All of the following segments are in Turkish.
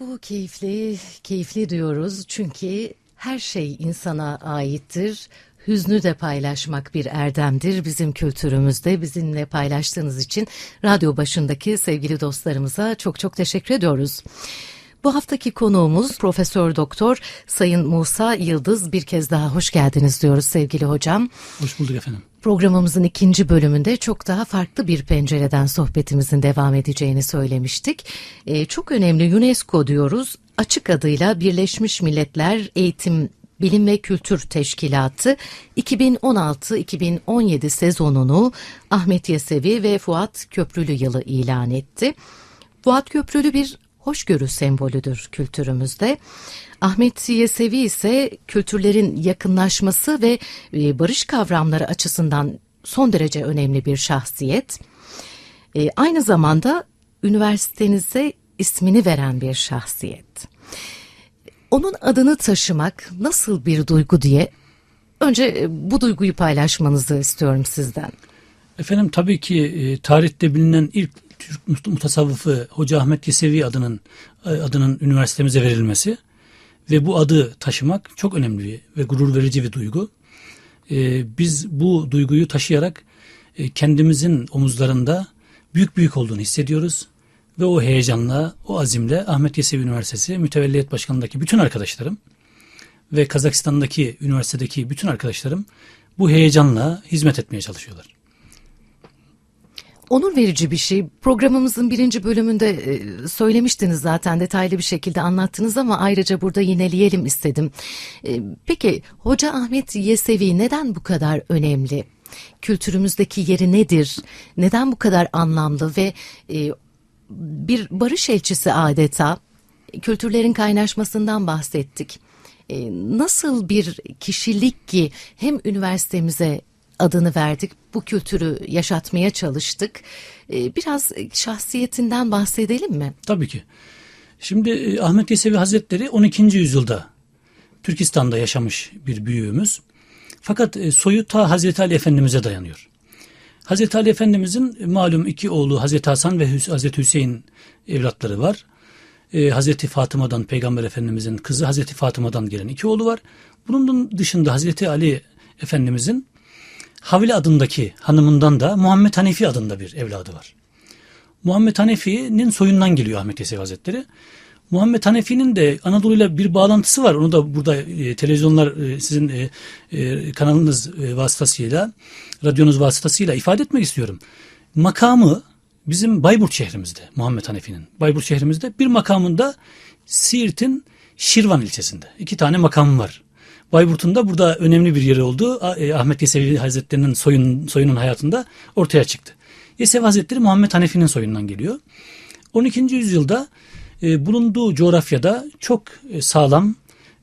Bu keyifli, keyifli diyoruz çünkü her şey insana aittir. Hüznü de paylaşmak bir erdemdir bizim kültürümüzde. Bizimle paylaştığınız için radyo başındaki sevgili dostlarımıza çok çok teşekkür ediyoruz. Bu haftaki konuğumuz Profesör Doktor Sayın Musa Yıldız. Bir kez daha hoş geldiniz diyoruz sevgili hocam. Hoş bulduk efendim. Programımızın ikinci bölümünde çok daha farklı bir pencereden sohbetimizin devam edeceğini söylemiştik. Ee, çok önemli UNESCO diyoruz. Açık adıyla Birleşmiş Milletler Eğitim Bilim ve Kültür Teşkilatı 2016-2017 sezonunu Ahmet Yesevi ve Fuat Köprülü yılı ilan etti. Fuat Köprülü bir hoşgörü sembolüdür kültürümüzde. Ahmet Yesevi ise kültürlerin yakınlaşması ve e, barış kavramları açısından son derece önemli bir şahsiyet. E, aynı zamanda üniversitenize ismini veren bir şahsiyet. Onun adını taşımak nasıl bir duygu diye önce e, bu duyguyu paylaşmanızı istiyorum sizden. Efendim tabii ki tarihte bilinen ilk Türk mutasavvıfı Hoca Ahmet Yesevi adının e, adının üniversitemize verilmesi ve bu adı taşımak çok önemli ve gurur verici bir duygu. E, biz bu duyguyu taşıyarak e, kendimizin omuzlarında büyük büyük olduğunu hissediyoruz ve o heyecanla, o azimle Ahmet Yesevi Üniversitesi Mütevelliyet Başkanı'ndaki bütün arkadaşlarım ve Kazakistan'daki üniversitedeki bütün arkadaşlarım bu heyecanla hizmet etmeye çalışıyorlar. Onur verici bir şey. Programımızın birinci bölümünde e, söylemiştiniz zaten detaylı bir şekilde anlattınız ama ayrıca burada yineleyelim istedim. E, peki Hoca Ahmet Yesevi neden bu kadar önemli? Kültürümüzdeki yeri nedir? Neden bu kadar anlamlı ve e, bir barış elçisi adeta kültürlerin kaynaşmasından bahsettik. Nasıl bir kişilik ki hem üniversitemize adını verdik. Bu kültürü yaşatmaya çalıştık. Biraz şahsiyetinden bahsedelim mi? Tabii ki. Şimdi Ahmet Yesevi Hazretleri 12. yüzyılda Türkistan'da yaşamış bir büyüğümüz. Fakat soyu ta Hazreti Ali Efendimiz'e dayanıyor. Hazreti Ali Efendimiz'in malum iki oğlu Hazreti Hasan ve Hazreti Hüseyin evlatları var. Hazreti Fatıma'dan Peygamber Efendimiz'in kızı Hazreti Fatıma'dan gelen iki oğlu var. Bunun dışında Hazreti Ali Efendimiz'in Havile adındaki hanımından da Muhammed Hanefi adında bir evladı var. Muhammed Hanefi'nin soyundan geliyor Ahmet Yesevi Hazretleri. Muhammed Hanefi'nin de Anadolu'yla bir bağlantısı var. Onu da burada e, televizyonlar e, sizin e, e, kanalınız e, vasıtasıyla, radyonuz vasıtasıyla ifade etmek istiyorum. Makamı bizim Bayburt şehrimizde Muhammed Hanefi'nin. Bayburt şehrimizde bir makamında Siirt'in Şirvan ilçesinde. iki tane makamı var. Bayburt'un da burada önemli bir yeri oldu. E, Ahmet Yesevi Hazretleri'nin soyun, soyunun hayatında ortaya çıktı. Yesevi Hazretleri Muhammed Hanefi'nin soyundan geliyor. 12. yüzyılda e, bulunduğu coğrafyada çok e, sağlam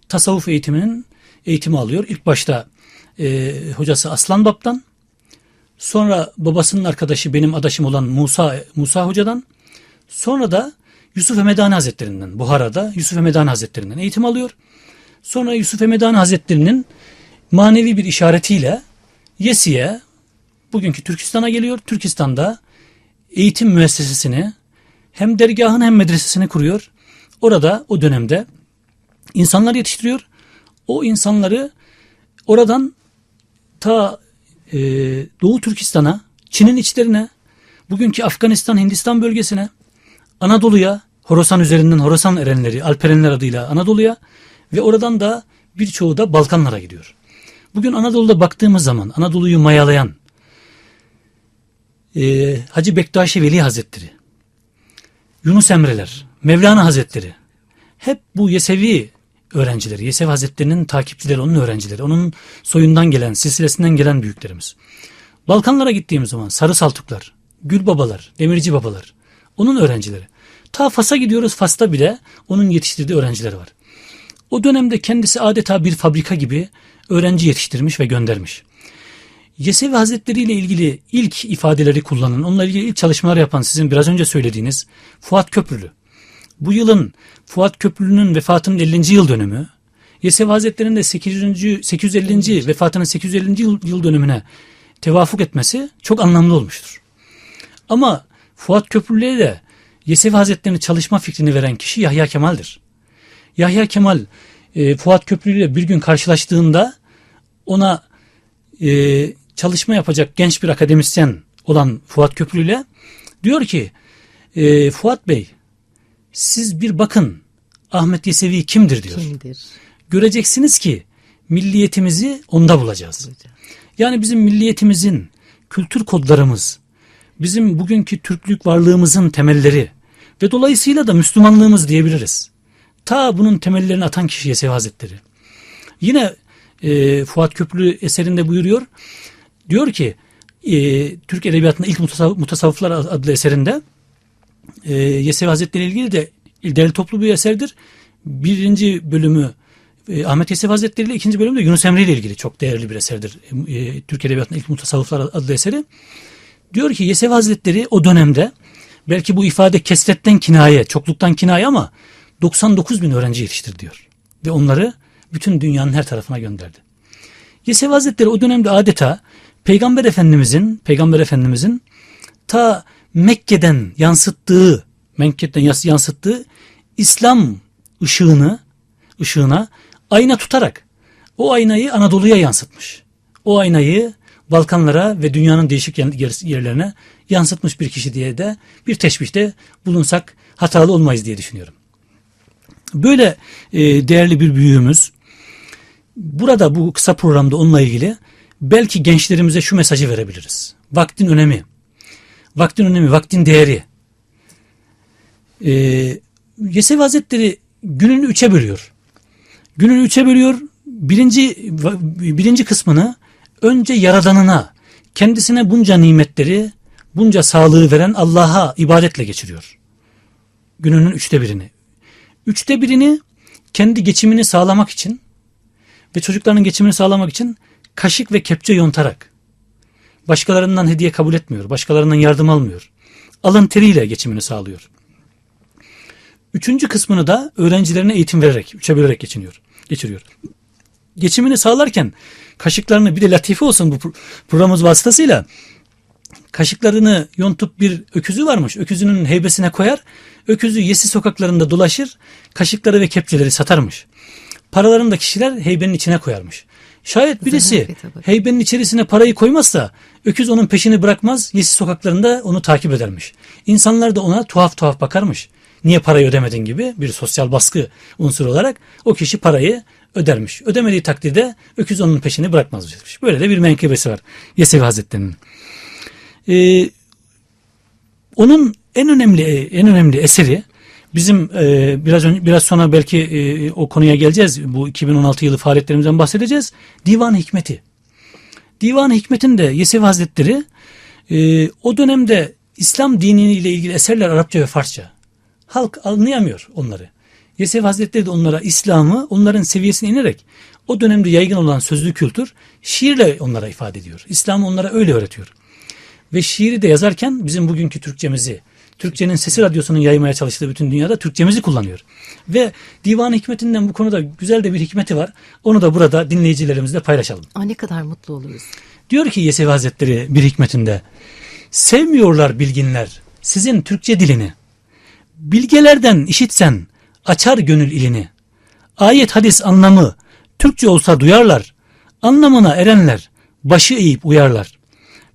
tasavvuf eğitiminin eğitimi alıyor. İlk başta e, hocası Aslan Bab'dan, sonra babasının arkadaşı benim adaşım olan Musa Musa Hoca'dan, sonra da Yusuf Emedani Hazretlerinden, Buhara'da Yusuf Emedani Hazretlerinden eğitim alıyor. Sonra Yusuf Emedani Hazretleri'nin manevi bir işaretiyle Yesi'ye bugünkü Türkistan'a geliyor. Türkistan'da eğitim müessesesini hem dergahını hem medresesini kuruyor. Orada o dönemde insanlar yetiştiriyor. O insanları oradan ta e, Doğu Türkistan'a, Çin'in içlerine, bugünkü Afganistan, Hindistan bölgesine, Anadolu'ya, Horasan üzerinden Horasan erenleri, Alperenler adıyla Anadolu'ya ve oradan da birçoğu da Balkanlara gidiyor. Bugün Anadolu'da baktığımız zaman Anadolu'yu mayalayan e, Hacı Bektaşi Veli Hazretleri, Yunus Emreler, Mevlana Hazretleri hep bu Yesevi öğrencileri, Yesevi Hazretleri'nin takipçileri, onun öğrencileri, onun soyundan gelen, silsilesinden gelen büyüklerimiz. Balkanlara gittiğimiz zaman Sarı Saltuklar, Gül Babalar, Demirci Babalar, onun öğrencileri. Ta Fas'a gidiyoruz, Fas'ta bile onun yetiştirdiği öğrencileri var. O dönemde kendisi adeta bir fabrika gibi öğrenci yetiştirmiş ve göndermiş. Yesevi Hazretleri ile ilgili ilk ifadeleri kullanan, onunla ilgili ilk çalışmalar yapan sizin biraz önce söylediğiniz Fuat Köprülü. Bu yılın Fuat Köprülü'nün vefatının 50. yıl dönümü, Yesevi Hazretleri'nin de 800. 850. vefatının 850. yıl, yıl dönümüne tevafuk etmesi çok anlamlı olmuştur. Ama Fuat Köprülü'ye de Yesevi Hazretleri'ne çalışma fikrini veren kişi Yahya Kemal'dir. Yahya Kemal e, Fuat Köprülü ile bir gün karşılaştığında ona e, çalışma yapacak genç bir akademisyen olan Fuat Köprülü ile diyor ki e, Fuat Bey siz bir bakın Ahmet Yesevi kimdir diyor. Kimdir? Göreceksiniz ki milliyetimizi onda bulacağız. Yani bizim milliyetimizin kültür kodlarımız, bizim bugünkü Türklük varlığımızın temelleri ve dolayısıyla da Müslümanlığımız diyebiliriz. Ta bunun temellerini atan kişi Yesevi Hazretleri. Yine e, Fuat Köprülü eserinde buyuruyor. Diyor ki e, Türk Edebiyatı'nda ilk Mutasav- Mutasavvıflar adlı eserinde e, Yesevi Hazretleri ilgili de değerli toplu bir eserdir. Birinci bölümü e, Ahmet Yesevi Hazretleri ile ikinci bölümü de Yunus Emre ile ilgili çok değerli bir eserdir. E, Türk Edebiyatı'nda ilk Mutasavvıflar adlı eseri. Diyor ki Yesevi Hazretleri o dönemde belki bu ifade kesretten kinaye, çokluktan kinaye ama 99 bin öğrenci yetiştirdi diyor. Ve onları bütün dünyanın her tarafına gönderdi. Yesevi Hazretleri o dönemde adeta Peygamber Efendimizin, Peygamber Efendimizin ta Mekke'den yansıttığı, Mekke'den yansıttığı İslam ışığını, ışığına ayna tutarak o aynayı Anadolu'ya yansıtmış. O aynayı Balkanlara ve dünyanın değişik yer- yerlerine yansıtmış bir kişi diye de bir teşbihte bulunsak hatalı olmayız diye düşünüyorum. Böyle e, değerli bir büyüğümüz burada bu kısa programda onunla ilgili belki gençlerimize şu mesajı verebiliriz. Vaktin önemi, vaktin önemi, vaktin değeri. E, Yesevi Hazretleri gününü üçe bölüyor. Gününü üçe bölüyor. Birinci, birinci kısmını önce Yaradanına, kendisine bunca nimetleri, bunca sağlığı veren Allah'a ibadetle geçiriyor. Gününün üçte birini. Üçte birini kendi geçimini sağlamak için ve çocuklarının geçimini sağlamak için kaşık ve kepçe yontarak başkalarından hediye kabul etmiyor, başkalarından yardım almıyor. Alın teriyle geçimini sağlıyor. Üçüncü kısmını da öğrencilerine eğitim vererek, üçe bölerek geçiniyor, geçiriyor. Geçimini sağlarken kaşıklarını bir de latife olsun bu pro- programımız vasıtasıyla kaşıklarını yontup bir öküzü varmış. Öküzünün heybesine koyar. Öküzü Yesi sokaklarında dolaşır. Kaşıkları ve kepçeleri satarmış. Paralarını da kişiler heybenin içine koyarmış. Şayet birisi heybenin içerisine parayı koymazsa öküz onun peşini bırakmaz. Yesi sokaklarında onu takip edermiş. İnsanlar da ona tuhaf tuhaf bakarmış. Niye parayı ödemedin gibi bir sosyal baskı unsuru olarak o kişi parayı ödermiş. Ödemediği takdirde öküz onun peşini bırakmazmış. Böyle de bir menkıbesi var Yesevi Hazretleri'nin. Ee, onun en önemli en önemli eseri bizim e, biraz önce biraz sonra belki e, o konuya geleceğiz. Bu 2016 yılı faaliyetlerimizden bahsedeceğiz. Divan Hikmeti. Divan Hikmet'in de Yesevi Hazretleri e, o dönemde İslam diniyle ilgili eserler Arapça ve Farsça. Halk anlayamıyor onları. Yesevi Hazretleri de onlara İslam'ı onların seviyesine inerek o dönemde yaygın olan sözlü kültür şiirle onlara ifade ediyor. İslam'ı onlara öyle öğretiyor. Ve şiiri de yazarken bizim bugünkü Türkçemizi, Türkçenin sesi radyosunun yaymaya çalıştığı bütün dünyada Türkçemizi kullanıyor. Ve Divan Hikmetinden bu konuda güzel de bir hikmeti var. Onu da burada dinleyicilerimizle paylaşalım. Aa, ne kadar mutlu oluruz. Diyor ki Yesevi Hazretleri bir hikmetinde. Sevmiyorlar bilginler sizin Türkçe dilini. Bilgelerden işitsen açar gönül ilini. Ayet hadis anlamı Türkçe olsa duyarlar. Anlamına erenler başı eğip uyarlar.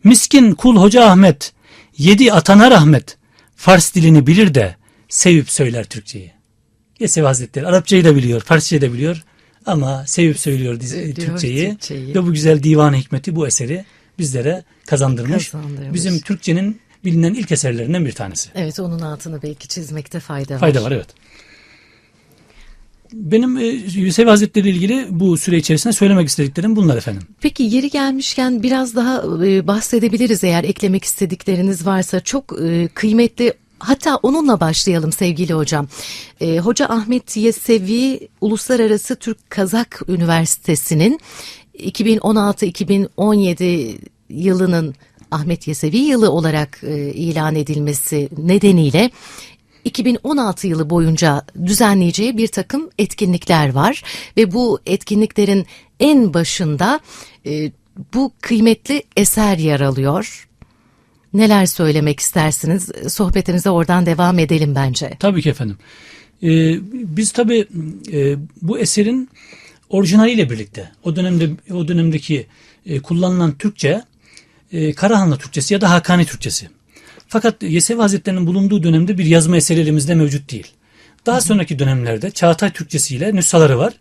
Miskin kul Hoca Ahmet yedi atana rahmet. Fars dilini bilir de sevip söyler Türkçeyi. Yesevi Hazretleri Arapçayı da biliyor, Farsçayı da biliyor ama sevip söylüyor Türkçeyi. Türkçeyi. Ve bu güzel divan hikmeti bu eseri bizlere. Kazandırmış. Bizim Türkçenin bilinen ilk eserlerinden bir tanesi. Evet onun altını belki çizmekte fayda var. Fayda var evet. Benim e, Hazretleri ile ilgili bu süre içerisinde söylemek istediklerim bunlar efendim. Peki yeri gelmişken biraz daha e, bahsedebiliriz eğer eklemek istedikleriniz varsa. Çok e, kıymetli hatta onunla başlayalım sevgili hocam. E, Hoca Ahmet Yesevi Uluslararası Türk Kazak Üniversitesi'nin 2016-2017 yılının Ahmet Yesevi yılı olarak e, ilan edilmesi nedeniyle 2016 yılı boyunca düzenleyeceği bir takım etkinlikler var ve bu etkinliklerin en başında e, bu kıymetli eser yer alıyor. Neler söylemek istersiniz? Sohbetimize oradan devam edelim bence. Tabii ki efendim. Ee, biz tabii e, bu eserin orijinaliyle birlikte o dönemde o dönemdeki e, kullanılan Türkçe e, Karahanlı Türkçesi ya da Hakani Türkçesi. Fakat Yesevi Hazretleri'nin bulunduğu dönemde bir yazma eseri elimizde mevcut değil. Daha sonraki dönemlerde Çağatay Türkçesi ile nüshaları var.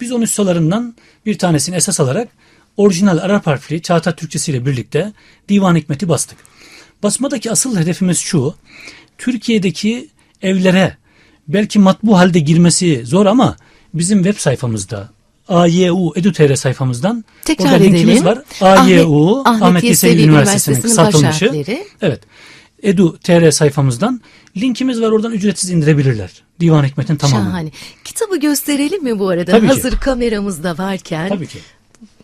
Biz o nüshalarından bir tanesini esas alarak orijinal Arap harfli Çağatay Türkçesi ile birlikte Divan Hikmet'i bastık. Basmadaki asıl hedefimiz şu. Türkiye'deki evlere belki matbu halde girmesi zor ama bizim web sayfamızda AYU Edu.tr sayfamızdan Tekrar orada linkimiz edelim. var. Ahmet- AYU Ahmet Ahmet, Yesevi Üniversitesi'nin kısaltılmışı. Evet. Edu.tr sayfamızdan linkimiz var oradan ücretsiz indirebilirler. Divan Hikmet'in tamamını. Şahane. Kitabı gösterelim mi bu arada? Tabii ki. Hazır kameramız da varken. Tabii ki.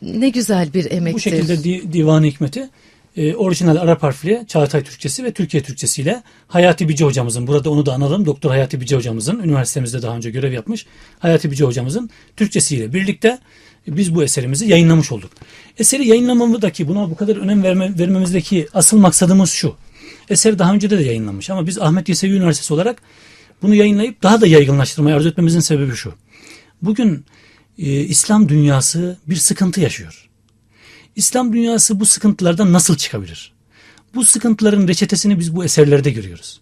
Ne güzel bir emektir. Bu şekilde di, Divan Hikmet'i e, orijinal Arap harfli Çağatay Türkçesi ve Türkiye Türkçesi ile Hayati Bici hocamızın burada onu da analım. Doktor Hayati Bici hocamızın üniversitemizde daha önce görev yapmış. Hayati Bici hocamızın Türkçesiyle birlikte biz bu eserimizi yayınlamış olduk. Eseri yayınlamamızdaki buna bu kadar önem verme, vermemizdeki asıl maksadımız şu. Eser daha önce de, yayınlanmış ama biz Ahmet Yesevi Üniversitesi olarak bunu yayınlayıp daha da yaygınlaştırmayı arzu etmemizin sebebi şu. Bugün e, İslam dünyası bir sıkıntı yaşıyor. İslam dünyası bu sıkıntılardan nasıl çıkabilir? Bu sıkıntıların reçetesini biz bu eserlerde görüyoruz.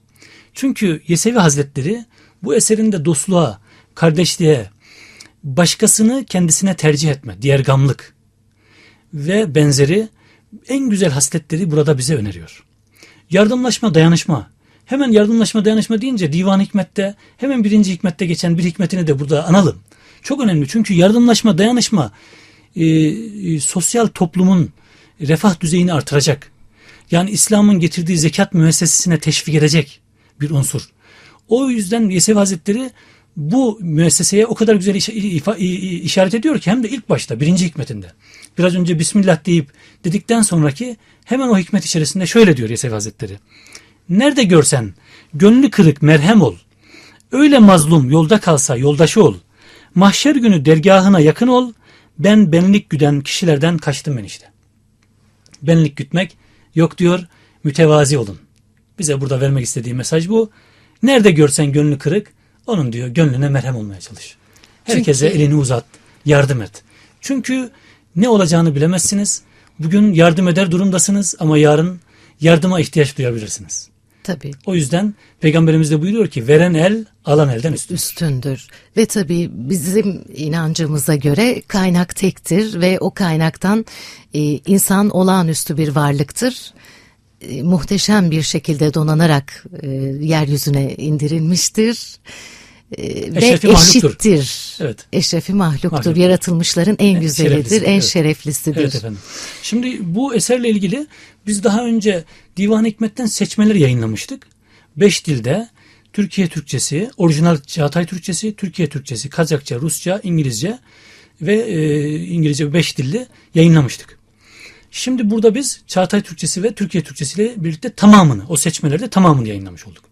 Çünkü Yesevi Hazretleri bu eserinde dostluğa, kardeşliğe, başkasını kendisine tercih etme, diğer gamlık ve benzeri en güzel hasletleri burada bize öneriyor. Yardımlaşma, dayanışma. Hemen yardımlaşma, dayanışma deyince Divan Hikmet'te hemen birinci hikmette geçen bir hikmetini de burada analım. Çok önemli çünkü yardımlaşma, dayanışma e, e, sosyal toplumun refah düzeyini artıracak. Yani İslam'ın getirdiği zekat müessesesine teşvik edecek bir unsur. O yüzden Yesevi Hazretleri bu müesseseye o kadar güzel işaret ediyor ki hem de ilk başta birinci hikmetinde. Biraz önce Bismillah deyip dedikten sonraki hemen o hikmet içerisinde şöyle diyor Yesevi Hazretleri. Nerede görsen gönlü kırık merhem ol. Öyle mazlum yolda kalsa yoldaşı ol. Mahşer günü dergahına yakın ol. Ben benlik güden kişilerden kaçtım ben işte. Benlik gütmek yok diyor. Mütevazi olun. Bize burada vermek istediği mesaj bu. Nerede görsen gönlü kırık onun diyor gönlüne merhem olmaya çalış. Herkese Çünkü- elini uzat. Yardım et. Çünkü ne olacağını bilemezsiniz. Bugün yardım eder durumdasınız ama yarın yardıma ihtiyaç duyabilirsiniz. Tabii. O yüzden Peygamberimiz de buyuruyor ki veren el alan elden üstün. üstündür. Ve tabii bizim inancımıza göre kaynak tektir ve o kaynaktan e, insan olağanüstü bir varlıktır. E, muhteşem bir şekilde donanarak e, yeryüzüne indirilmiştir. E, ve Eşrefi mahluktur. eşittir. Evet. Eşrefi mahluktur. Mahluktur. Yaratılmışların en güzelidir, şereflisi, en evet. şereflisidir. Evet efendim. Şimdi bu eserle ilgili biz daha önce Divan Hikmet'ten seçmeler yayınlamıştık. Beş dilde Türkiye Türkçesi, orijinal Çağatay Türkçesi, Türkiye Türkçesi, Kazakça, Rusça, İngilizce ve e, İngilizce beş dilde yayınlamıştık. Şimdi burada biz Çağatay Türkçesi ve Türkiye Türkçesi ile birlikte tamamını, o seçmelerde tamamını yayınlamış olduk.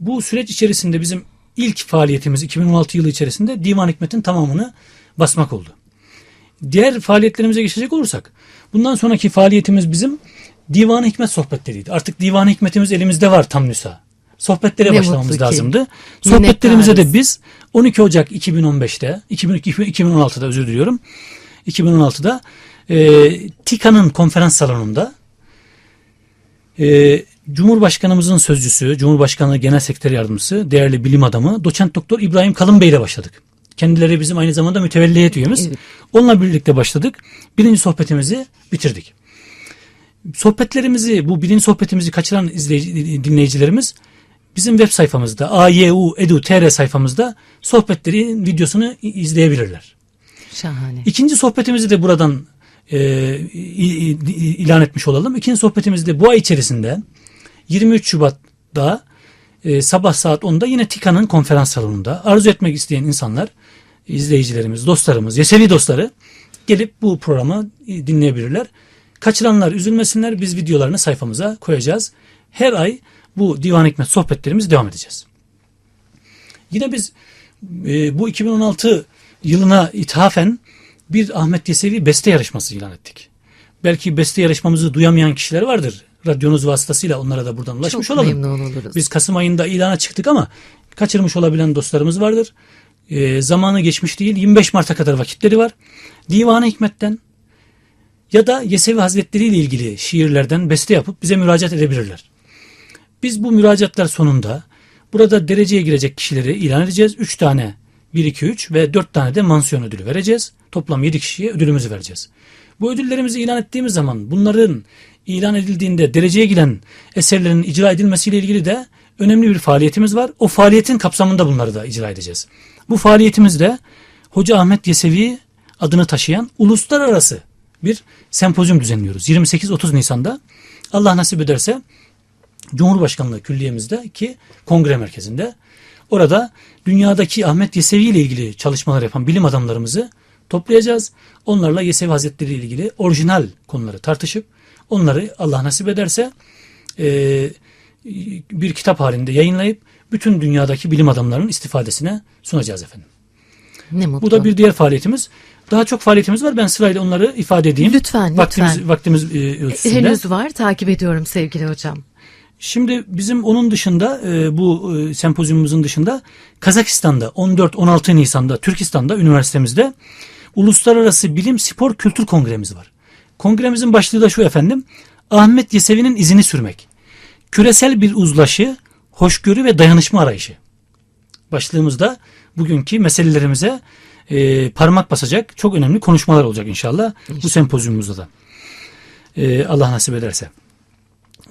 Bu süreç içerisinde bizim ilk faaliyetimiz 2016 yılı içerisinde Divan Hikmet'in tamamını basmak oldu. Diğer faaliyetlerimize geçecek olursak bundan sonraki faaliyetimiz bizim Divan-ı Hikmet sohbetleriydi. Artık Divan-ı Hikmetimiz elimizde var tam nüsa. Sohbetlere Ne başlamamız lazımdı. Sohbetlerimize de biz 12 Ocak 2015'te 2000 2016'da özür diliyorum. 2016'da e, TİKA'nın konferans salonunda e, Cumhurbaşkanımızın sözcüsü, Cumhurbaşkanlığı Genel Sekreter Yardımcısı, değerli bilim adamı Doçent Doktor İbrahim Kalın Bey ile başladık. Kendileri bizim aynı zamanda mütevelliyet üyemiz. Evet. Onunla birlikte başladık. Birinci sohbetimizi bitirdik. Sohbetlerimizi, bu birinci sohbetimizi kaçıran izleyici, dinleyicilerimiz bizim web sayfamızda, AYU Edu TR sayfamızda sohbetlerin videosunu izleyebilirler. Şahane. İkinci sohbetimizi de buradan e, ilan etmiş olalım. İkinci sohbetimizi de bu ay içerisinde 23 Şubat'ta e, sabah saat 10'da yine TİKA'nın konferans salonunda arzu etmek isteyen insanlar, izleyicilerimiz, dostlarımız, Yesevi dostları gelip bu programı e, dinleyebilirler. Kaçıranlar üzülmesinler. Biz videolarını sayfamıza koyacağız. Her ay bu Divan Hikmet sohbetlerimiz devam edeceğiz. Yine biz e, bu 2016 yılına ithafen bir Ahmet Yesevi beste yarışması ilan ettik. Belki beste yarışmamızı duyamayan kişiler vardır. Radyonuz vasıtasıyla onlara da buradan ulaşmış Çok olalım. oluruz. Biz Kasım ayında ilana çıktık ama kaçırmış olabilen dostlarımız vardır. Ee, zamanı geçmiş değil. 25 Mart'a kadar vakitleri var. Divan-ı Hikmet'ten ya da Yesevi Hazretleri ile ilgili şiirlerden beste yapıp bize müracaat edebilirler. Biz bu müracaatlar sonunda burada dereceye girecek kişileri ilan edeceğiz. 3 tane 1, 2, 3 ve 4 tane de mansiyon ödülü vereceğiz. Toplam 7 kişiye ödülümüzü vereceğiz. Bu ödüllerimizi ilan ettiğimiz zaman bunların ilan edildiğinde dereceye giren eserlerin icra edilmesiyle ilgili de önemli bir faaliyetimiz var. O faaliyetin kapsamında bunları da icra edeceğiz. Bu faaliyetimizde Hoca Ahmet Yesevi adını taşıyan uluslararası bir sempozyum düzenliyoruz. 28-30 Nisan'da Allah nasip ederse Cumhurbaşkanlığı Külliyemizde ki kongre merkezinde orada dünyadaki Ahmet Yesevi ile ilgili çalışmalar yapan bilim adamlarımızı toplayacağız. Onlarla Yesevi Hazretleri ile ilgili orijinal konuları tartışıp onları Allah nasip ederse e, bir kitap halinde yayınlayıp bütün dünyadaki bilim adamlarının istifadesine sunacağız efendim. Ne mutlu. Bu da bir diğer faaliyetimiz. Daha çok faaliyetimiz var. Ben sırayla onları ifade edeyim. Lütfen, Vaktimiz, lütfen. vaktimiz e, ölçüsünde. Henüz var takip ediyorum sevgili hocam. Şimdi bizim onun dışında e, bu e, sempozyumumuzun dışında Kazakistan'da 14-16 Nisan'da Türkistan'da üniversitemizde Uluslararası Bilim Spor Kültür Kongremiz var. Kongremizin başlığı da şu efendim. Ahmet Yesevi'nin izini sürmek. Küresel bir uzlaşı, hoşgörü ve dayanışma arayışı. Başlığımızda bugünkü meselelerimize e, parmak basacak çok önemli konuşmalar olacak inşallah, bu sempozyumumuzda da. E, Allah nasip ederse.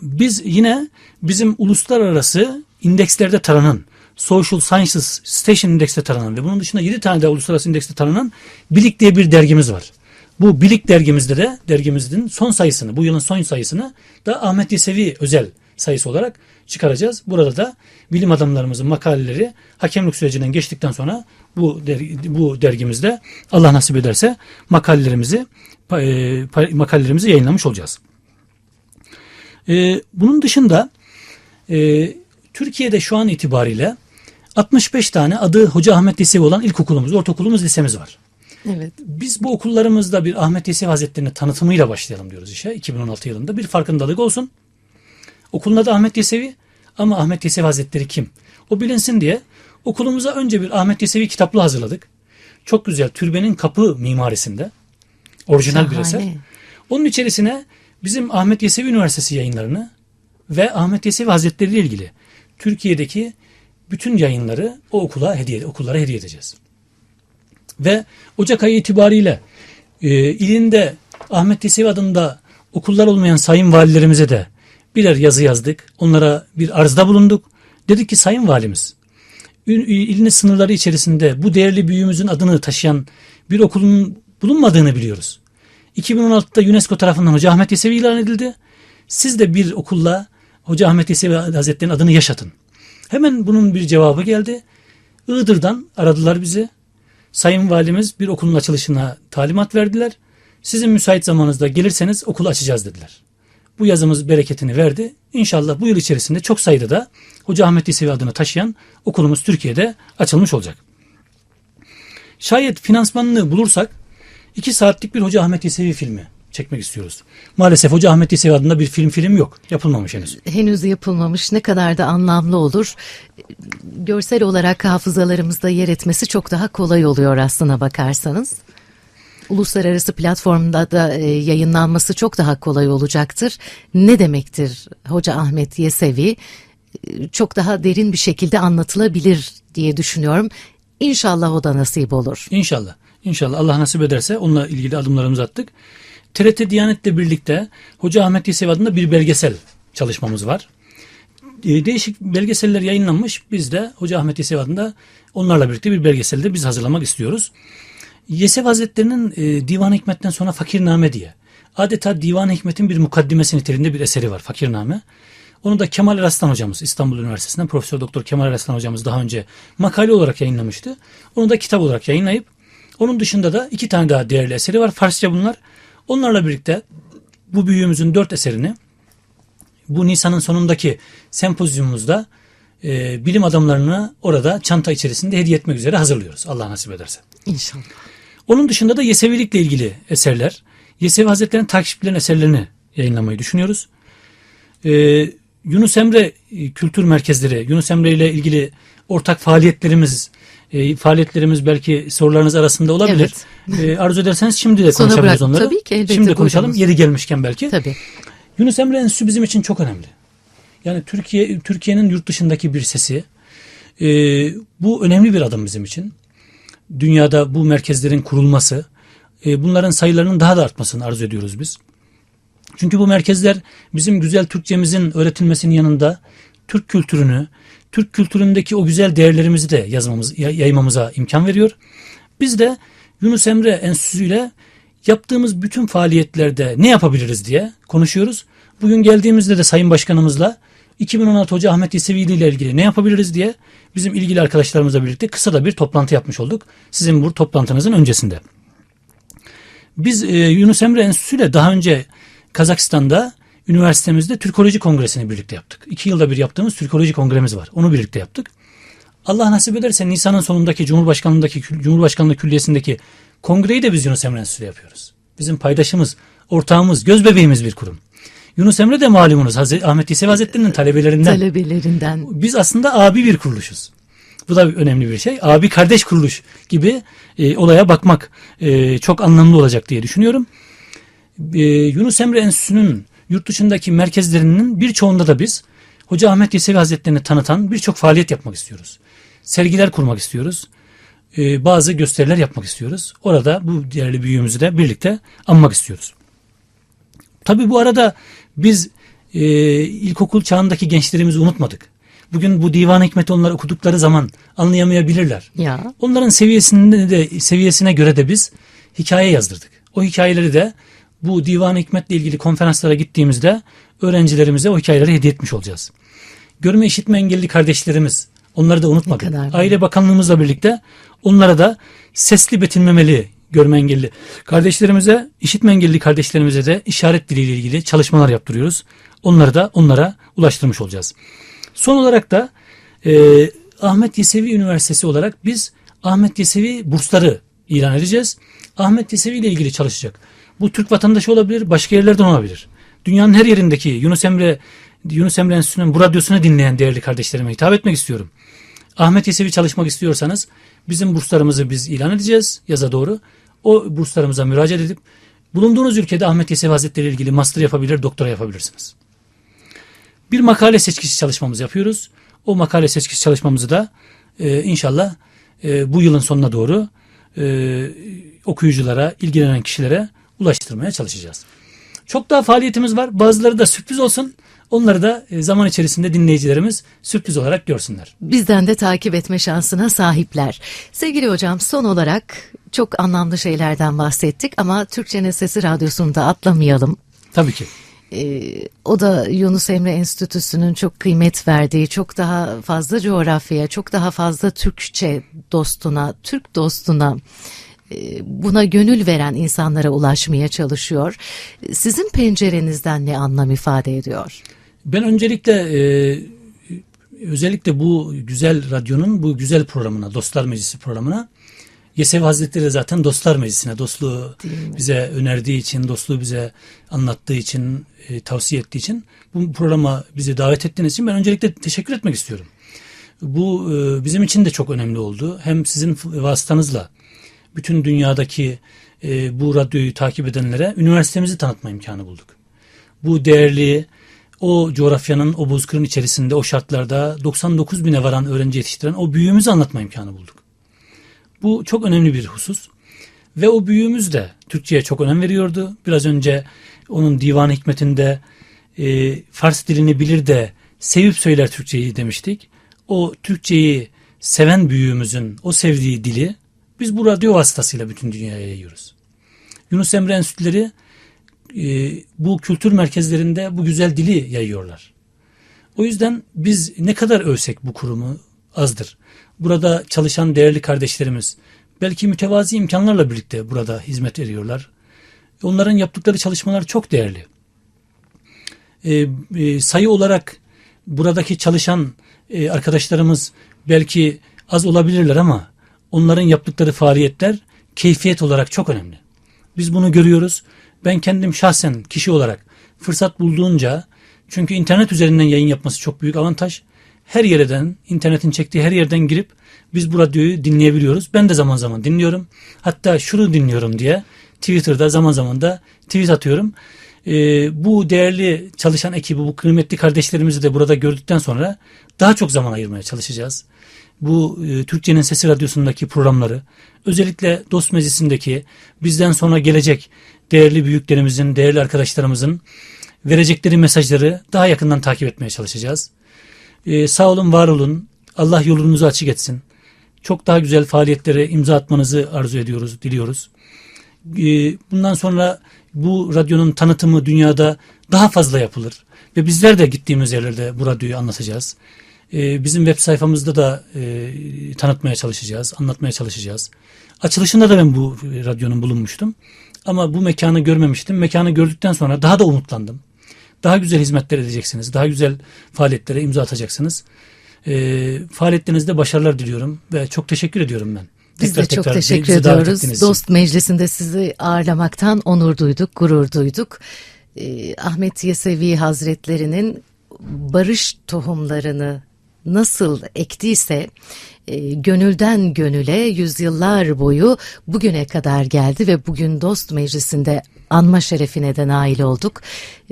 Biz yine bizim uluslararası indekslerde taranan Social Sciences Station indekste taranan ve bunun dışında 7 tane daha uluslararası indekste taranan Bilik diye bir dergimiz var. Bu Bilik dergimizde de dergimizin son sayısını, bu yılın son sayısını da Ahmet Yesevi özel sayısı olarak çıkaracağız. Burada da bilim adamlarımızın makaleleri hakemlik sürecinden geçtikten sonra bu dergi, bu dergimizde Allah nasip ederse makalelerimizi e, makalelerimizi yayınlamış olacağız. Ee, bunun dışında e, Türkiye'de şu an itibariyle 65 tane adı Hoca Ahmet Yesevi olan ilkokulumuz, ortaokulumuz, lisemiz var. Evet. Biz bu okullarımızda bir Ahmet Yesevi Hazretleri'nin tanıtımıyla başlayalım diyoruz işe 2016 yılında. Bir farkındalık olsun. Okulun adı Ahmet Yesevi ama Ahmet Yesevi Hazretleri kim? O bilinsin diye okulumuza önce bir Ahmet Yesevi kitaplığı hazırladık. Çok güzel türbenin kapı mimarisinde. Orijinal bir eser. Şahane. Onun içerisine bizim Ahmet Yesevi Üniversitesi yayınlarını ve Ahmet Yesevi Hazretleri ile ilgili Türkiye'deki bütün yayınları o okula hediye okullara hediye edeceğiz. Ve Ocak ayı itibariyle e, ilinde Ahmet Yesevi adında okullar olmayan sayın valilerimize de birer yazı yazdık. Onlara bir arzda bulunduk. Dedik ki sayın valimiz ül- ilin sınırları içerisinde bu değerli büyüğümüzün adını taşıyan bir okulun bulunmadığını biliyoruz. 2016'da UNESCO tarafından Hoca Ahmet Yesevi ilan edildi. Siz de bir okulla Hoca Ahmet Yesevi Hazretleri'nin adını yaşatın. Hemen bunun bir cevabı geldi. Iğdır'dan aradılar bizi. Sayın Valimiz bir okulun açılışına talimat verdiler. Sizin müsait zamanınızda gelirseniz okulu açacağız dediler. Bu yazımız bereketini verdi. İnşallah bu yıl içerisinde çok sayıda da Hoca Ahmet Yesevi adını taşıyan okulumuz Türkiye'de açılmış olacak. Şayet finansmanını bulursak 2 saatlik bir Hoca Ahmet Yesevi filmi çekmek istiyoruz. Maalesef Hoca Ahmet Yesevi adında bir film film yok. Yapılmamış henüz. Henüz yapılmamış ne kadar da anlamlı olur. Görsel olarak hafızalarımızda yer etmesi çok daha kolay oluyor aslına bakarsanız. Uluslararası platformda da e, yayınlanması çok daha kolay olacaktır. Ne demektir Hoca Ahmet Yesevi? E, Çok daha derin bir şekilde anlatılabilir diye düşünüyorum. İnşallah o da nasip olur. İnşallah. İnşallah Allah nasip ederse onunla ilgili adımlarımızı attık. TRT Diyanet'le birlikte Hoca Ahmet Yesevi adında bir belgesel çalışmamız var. E, Değişik belgeseller yayınlanmış. Biz de Hoca Ahmet Yesevi adında onlarla birlikte bir belgeselde de biz hazırlamak istiyoruz. Yesevi Hazretleri'nin e, Divan-ı Hikmet'ten sonra Fakirname diye adeta Divan-ı Hikmet'in bir mukaddimesi niteliğinde bir eseri var Fakirname. Onu da Kemal Eraslan hocamız İstanbul Üniversitesi'nden Profesör Doktor Kemal Eraslan hocamız daha önce makale olarak yayınlamıştı. Onu da kitap olarak yayınlayıp onun dışında da iki tane daha değerli eseri var. Farsça bunlar. Onlarla birlikte bu büyüğümüzün dört eserini bu Nisan'ın sonundaki sempozyumumuzda e, bilim adamlarını orada çanta içerisinde hediye etmek üzere hazırlıyoruz. Allah nasip ederse. İnşallah. Onun dışında da Yesevilikle ilgili eserler, Yesevi Hazretleri'nin takipçilerin eserlerini yayınlamayı düşünüyoruz. e, Yunus Emre e, kültür merkezleri, Yunus Emre ile ilgili ortak faaliyetlerimiz, e, faaliyetlerimiz belki sorularınız arasında olabilir. E, arzu ederseniz şimdi de Sona konuşabiliriz bırak- onları. tabii ki, elbette, Şimdi de konuşalım. buyurunuz. Yeri gelmişken belki. Tabii. Yunus Emre Enstitüsü bizim için çok önemli. Yani Türkiye Türkiye'nin yurt dışındaki bir sesi. E, bu önemli bir adım bizim için. Dünyada bu merkezlerin kurulması, e, bunların sayılarının daha da artmasını arzu ediyoruz biz. Çünkü bu merkezler bizim güzel Türkçemizin öğretilmesinin yanında Türk kültürünü, Türk kültüründeki o güzel değerlerimizi de yazmamız, ya- yaymamıza imkan veriyor. Biz de Yunus Emre Enstitüsü ile yaptığımız bütün faaliyetlerde ne yapabiliriz diye konuşuyoruz. Bugün geldiğimizde de Sayın Başkanımızla 2016 Hoca Ahmet Yesevi ile ilgili ne yapabiliriz diye bizim ilgili arkadaşlarımızla birlikte kısa da bir toplantı yapmış olduk. Sizin bu toplantınızın öncesinde. Biz e, Yunus Emre Enstitüsü ile daha önce Kazakistan'da üniversitemizde Türkoloji Kongresi'ni birlikte yaptık. İki yılda bir yaptığımız Türkoloji Kongremiz var. Onu birlikte yaptık. Allah nasip ederse Nisan'ın sonundaki Cumhurbaşkanlığındaki Cumhurbaşkanlığı Külliyesi'ndeki kongreyi de biz Yunus Emre Enstitüsü yapıyoruz. Bizim paydaşımız, ortağımız, göz bebeğimiz bir kurum. Yunus Emre de malumunuz Hazreti Ahmet Yesevi Hazretleri'nin talebelerinden. Talebelerinden. Biz aslında abi bir kuruluşuz. Bu da önemli bir şey. Abi kardeş kuruluş gibi e, olaya bakmak e, çok anlamlı olacak diye düşünüyorum. E, Yunus Emre Enstitüsü'nün yurt dışındaki merkezlerinin birçoğunda da biz Hoca Ahmet Yesevi Hazretleri'ni tanıtan birçok faaliyet yapmak istiyoruz. Sergiler kurmak istiyoruz. E, bazı gösteriler yapmak istiyoruz. Orada bu değerli büyüğümüzü de birlikte anmak istiyoruz. Tabii bu arada biz e, ilkokul çağındaki gençlerimizi unutmadık. Bugün bu divan hikmeti onlar okudukları zaman anlayamayabilirler. Ya. Onların seviyesinde de seviyesine göre de biz hikaye yazdırdık. O hikayeleri de bu divan hikmetle ilgili konferanslara gittiğimizde öğrencilerimize o hikayeleri hediye etmiş olacağız. Görme işitme engelli kardeşlerimiz onları da unutmadık. Aile Bakanlığımızla birlikte onlara da sesli betimlemeli görme engelli kardeşlerimize, işitme engelli kardeşlerimize de işaret diliyle ilgili çalışmalar yaptırıyoruz. Onları da onlara ulaştırmış olacağız. Son olarak da e, Ahmet Yesevi Üniversitesi olarak biz Ahmet Yesevi bursları ilan edeceğiz. Ahmet Yesevi ile ilgili çalışacak. Bu Türk vatandaşı olabilir, başka yerlerden olabilir. Dünyanın her yerindeki Yunus Emre Yunus Emre Enstitüsü'nün bu radyosunu dinleyen değerli kardeşlerime hitap etmek istiyorum. Ahmet Yesevi çalışmak istiyorsanız bizim burslarımızı biz ilan edeceğiz yaza doğru. O burslarımıza müracaat edip bulunduğunuz ülkede Ahmet Yesevi Hazretleri ilgili master yapabilir, doktora yapabilirsiniz. Bir makale seçkisi çalışmamız yapıyoruz. O makale seçkisi çalışmamızı da e, inşallah e, bu yılın sonuna doğru e, okuyuculara, ilgilenen kişilere ulaştırmaya çalışacağız. Çok daha faaliyetimiz var. Bazıları da sürpriz olsun. Onları da e, zaman içerisinde dinleyicilerimiz sürpriz olarak görsünler. Bizden de takip etme şansına sahipler. Sevgili hocam son olarak çok anlamlı şeylerden bahsettik ama Türkçe Sesi Radyosu'nda atlamayalım. Tabii ki. Ee, o da Yunus Emre Enstitüsü'nün çok kıymet verdiği, çok daha fazla coğrafyaya, çok daha fazla Türkçe dostuna, Türk dostuna buna gönül veren insanlara ulaşmaya çalışıyor. Sizin pencerenizden ne anlam ifade ediyor? Ben öncelikle e, özellikle bu güzel radyonun bu güzel programına, Dostlar Meclisi programına Yesevi Hazretleri zaten Dostlar Meclisi'ne dostluğu bize önerdiği için, dostluğu bize anlattığı için, e, tavsiye ettiği için bu programa bizi davet ettiğiniz için ben öncelikle teşekkür etmek istiyorum. Bu e, bizim için de çok önemli oldu. Hem sizin vasıtanızla bütün dünyadaki e, bu radyoyu takip edenlere üniversitemizi tanıtma imkanı bulduk. Bu değerli o coğrafyanın o bozkırın içerisinde o şartlarda 99 bine varan öğrenci yetiştiren o büyüğümüzü anlatma imkanı bulduk. Bu çok önemli bir husus. Ve o büyüğümüz de Türkçe'ye çok önem veriyordu. Biraz önce onun divan hikmetinde e, Fars dilini bilir de sevip söyler Türkçeyi demiştik. O Türkçeyi seven büyüğümüzün o sevdiği dili biz bu radyo vasıtasıyla bütün dünyaya yayıyoruz. Yunus Emre Enstitüleri e, bu kültür merkezlerinde bu güzel dili yayıyorlar. O yüzden biz ne kadar övsek bu kurumu azdır. Burada çalışan değerli kardeşlerimiz belki mütevazi imkanlarla birlikte burada hizmet veriyorlar. Onların yaptıkları çalışmalar çok değerli. E, e, sayı olarak buradaki çalışan e, arkadaşlarımız belki az olabilirler ama onların yaptıkları faaliyetler keyfiyet olarak çok önemli. Biz bunu görüyoruz. Ben kendim şahsen kişi olarak fırsat bulduğunca Çünkü internet üzerinden yayın yapması çok büyük avantaj. Her yerden, internetin çektiği her yerden girip biz bu radyoyu dinleyebiliyoruz. Ben de zaman zaman dinliyorum. Hatta şunu dinliyorum diye Twitter'da zaman zaman da tweet atıyorum. Ee, bu değerli çalışan ekibi, bu kıymetli kardeşlerimizi de burada gördükten sonra daha çok zaman ayırmaya çalışacağız. Bu e, Türkçenin Sesi Radyosu'ndaki programları, özellikle Dost Meclisi'ndeki bizden sonra gelecek değerli büyüklerimizin, değerli arkadaşlarımızın verecekleri mesajları daha yakından takip etmeye çalışacağız. Ee, sağ olun, var olun. Allah yolunuzu açık etsin. Çok daha güzel faaliyetlere imza atmanızı arzu ediyoruz, diliyoruz. Ee, bundan sonra bu radyonun tanıtımı dünyada daha fazla yapılır. Ve bizler de gittiğimiz yerlerde bu radyoyu anlatacağız. Ee, bizim web sayfamızda da e, tanıtmaya çalışacağız, anlatmaya çalışacağız. Açılışında da ben bu radyonun bulunmuştum. Ama bu mekanı görmemiştim. Mekanı gördükten sonra daha da umutlandım. Daha güzel hizmetler edeceksiniz. Daha güzel faaliyetlere imza atacaksınız. Ee, faaliyetlerinizde başarılar diliyorum ve çok teşekkür ediyorum ben. Biz Tekrar de çok tekrar teşekkür ediyoruz. Dost Meclisi'nde sizi ağırlamaktan onur duyduk, gurur duyduk. Ee, Ahmet Yesevi Hazretlerinin barış tohumlarını nasıl ektiyse e, gönülden gönüle yüzyıllar boyu bugüne kadar geldi ve bugün Dost Meclisi'nde anma şerefine de nail olduk.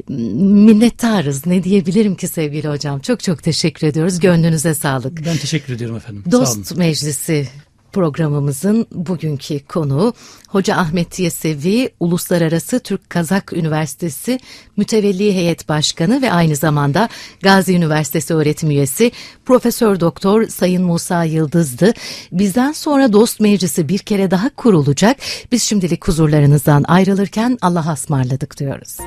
Minnettarız. Ne diyebilirim ki sevgili hocam? Çok çok teşekkür ediyoruz. Gönlünüze sağlık. Ben teşekkür ediyorum efendim. Sağ olun. Dost Meclisi programımızın bugünkü konuğu Hoca Ahmet Yesevi Uluslararası Türk Kazak Üniversitesi Mütevelli Heyet Başkanı ve aynı zamanda Gazi Üniversitesi öğretim üyesi Profesör Doktor Sayın Musa Yıldız'dı. Bizden sonra Dost Meclisi bir kere daha kurulacak. Biz şimdilik huzurlarınızdan ayrılırken Allah'a ısmarladık diyoruz.